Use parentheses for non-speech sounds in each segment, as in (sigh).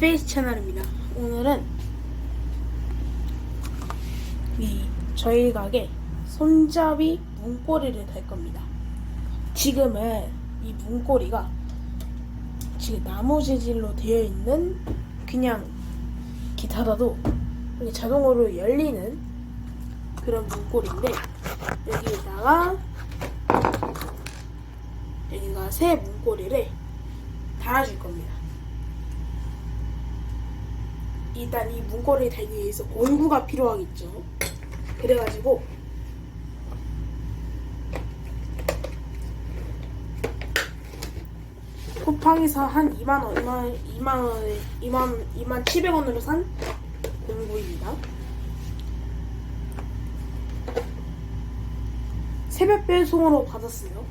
페이스 채널입니다. 오늘은 이 저희 가게 손잡이 문고리를 달 겁니다. 지금은 이 문고리가 지금 나무 재질로 되어 있는 그냥 기타라도 자동으로 열리는 그런 문고리인데 여기에다가 여기가 새 문고리를 달아줄 겁니다. 일단 이 문고리를 달기 위해서 공구가 필요하겠죠. 그래가지고 쿠팡에서 한 2만 원, 2만 2만 원에 2만 2만 700원으로 산 공구입니다. 새벽 배송으로 받았어요.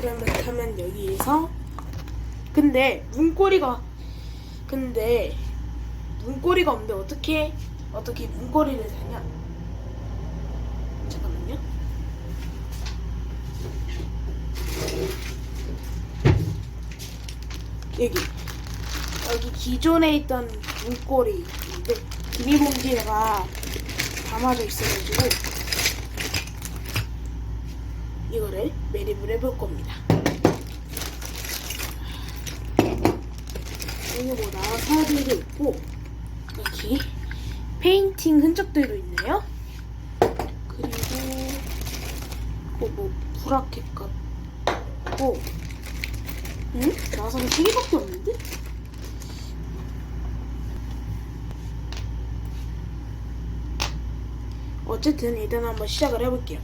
그러면 여기에서 근데 문고리가 근데 문고리가 없는데 어떻게 어떻게 문고리를 다냐? 잠깐만요. 여기 여기 기존에 있던 문고리인데 비닐봉지가 담아져 있어가지고 이거를 매립을 해볼 겁니다. 여기 뭐 나사들도 있고 여기 페인팅 흔적들도 있네요. 그리고 그뭐 브라켓 같고 응? 나사가 세 개밖에 없는데? 어쨌든 일단 한번 시작을 해볼게요.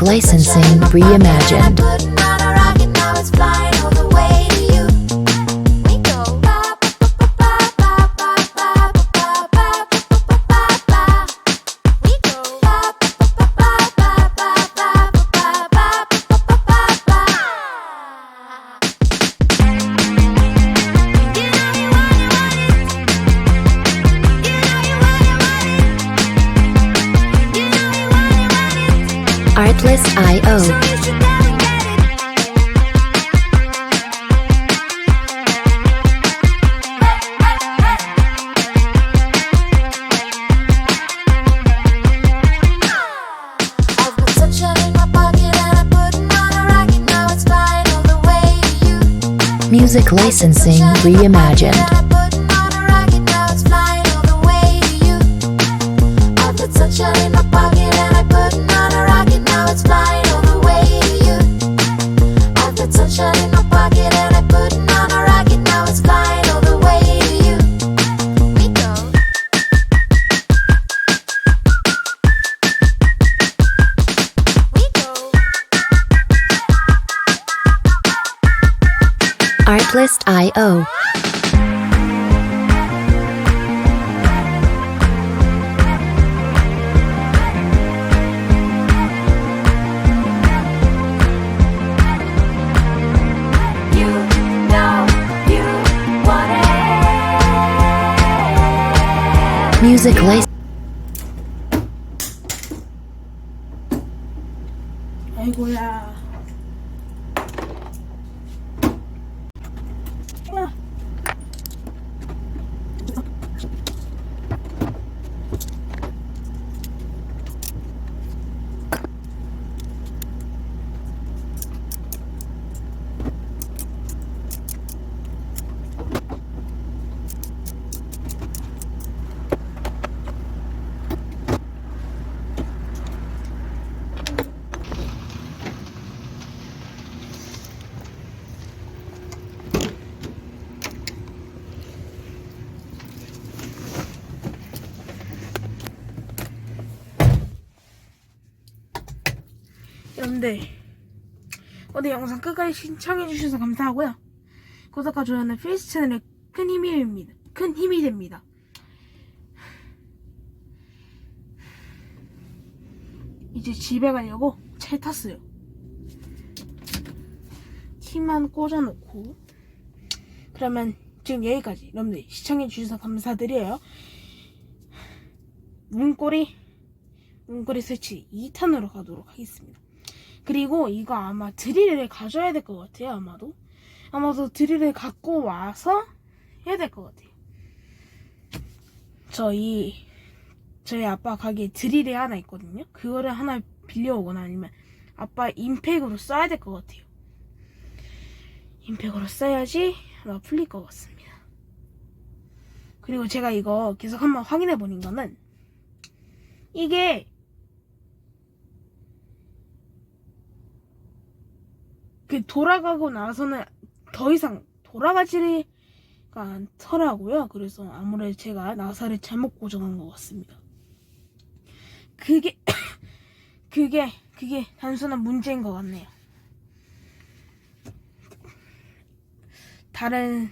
Licensing reimagined. You. Music licensing reimagined. i.o Music license. Hey, 여러분들 오늘 영상 끝까지 시청해주셔서 감사하고요. 구독과 좋아요는 페이스 채널에 큰 힘이 됩니다. 큰 힘이 됩니다. 이제 집에 가려고 차에 탔어요. 키만 꽂아놓고 그러면 지금 여기까지 여러분들 시청해주셔서 감사드려요. 문고리 문고리 설치 2탄으로 가도록 하겠습니다. 그리고 이거 아마 드릴을 가져야 될 것 같아요. 아마도 아마도 드릴을 갖고 와서 해야 될 것 같아요. 저희 저희 아빠 가게에 드릴이 하나 있거든요. 그거를 하나 빌려오거나 아니면 아빠 임팩으로 써야 될 것 같아요. 임팩으로 써야지 아마 풀릴 것 같습니다. 그리고 제가 이거 계속 한번 확인해 보는 거는 이게 그 돌아가고 나서는 더 이상 돌아가지가 않더라고요. 그래서 아무래도 제가 나사를 잘못 고정한 것 같습니다. 그게 (coughs) 그게 그게 단순한 문제인 것 같네요. 다른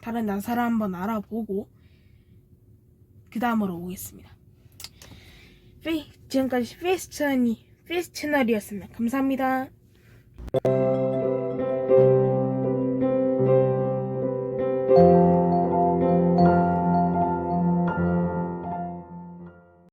다른 나사를 한번 알아보고 그 다음으로 오겠습니다. 페이 지금까지 페이스 채널이 페이스 채널이었습니다. 감사합니다.